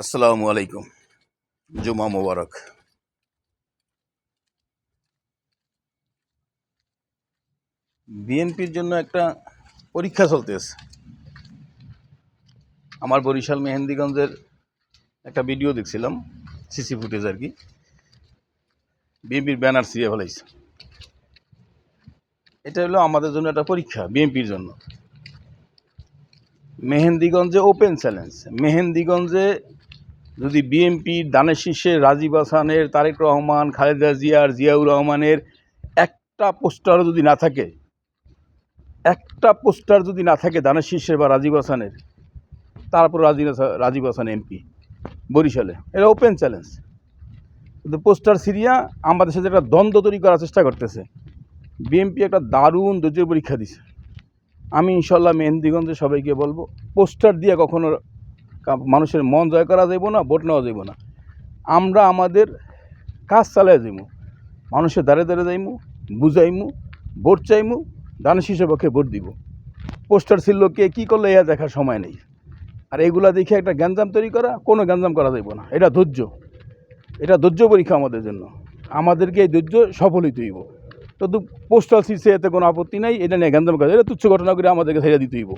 আসসালামু আলাইকুম। জুমা মোবারক। বিএনপির জন্য একটা পরীক্ষা চলতেছে। আমার বরিশাল মেহেন্দিগঞ্জের একটা ভিডিও দেখছিলাম, সিসি ফুটেজ আর কি। বিএনপির ব্যানার ছিঁড়ে ফেলাইছে। এটা হলো আমাদের জন্য একটা পরীক্ষা, বিএনপির জন্য। মেহেন্দিগঞ্জে ওপেন চ্যালেঞ্জ মেহেন্দিগঞ্জে যদি বিএনপি দানের রাজীব হাসানের তারেক রহমান, খালেদা জিয়ার, জিয়াউর রহমানের একটা পোস্টারও যদি না থাকে, একটা পোস্টার যদি না থাকে দানের শীর্ষের বা রাজীব হাসানের তারপর রাজীব রাজীব হাসান এমপি বরিশালে। এটা ওপেন চ্যালেঞ্জ কিন্তু পোস্টার সিরিয়া আমাদের সাথে একটা দ্বন্দ্ব তৈরি করার চেষ্টা করতেছে। বিএনপি একটা দারুণ ধৈর্য পরীক্ষা দিছে। আমি ইনশাল্লাহ মেহেন্দিগঞ্জে সবাইকে বলব, পোস্টার দিয়ে কখনো মানুষের মন জয় করা যাইব না, ভোট নেওয়া যাইব না। আমরা আমাদের কাজ চালাই যাইমু, মানুষের দ্বারে দ্বারে যাইমু, বুঝাইমু, ভোট চাইমু শীর্ষের পক্ষে ভোট দিব। পোস্টার ছিল কে, কী করলে ইয়া দেখার সময় নেই। আর এগুলা দেখে একটা গ্যাঞ্জাম তৈরি করা, কোনো গ্যাঞ্জাম করা যাইব না। এটা ধৈর্য। এটা ধৈর্য পরীক্ষা আমাদের জন্য। আমাদেরকে এই ধৈর্য সফল হইতে হইব তো পোস্টাল সিসে এতে কোনো আপত্তি নাই, এটা নিয়ে গ্যাঞ্জাম কাজ। এটা তুচ্ছ ঘটনা করে আমাদেরকে ছেড়ে দিতে হইব।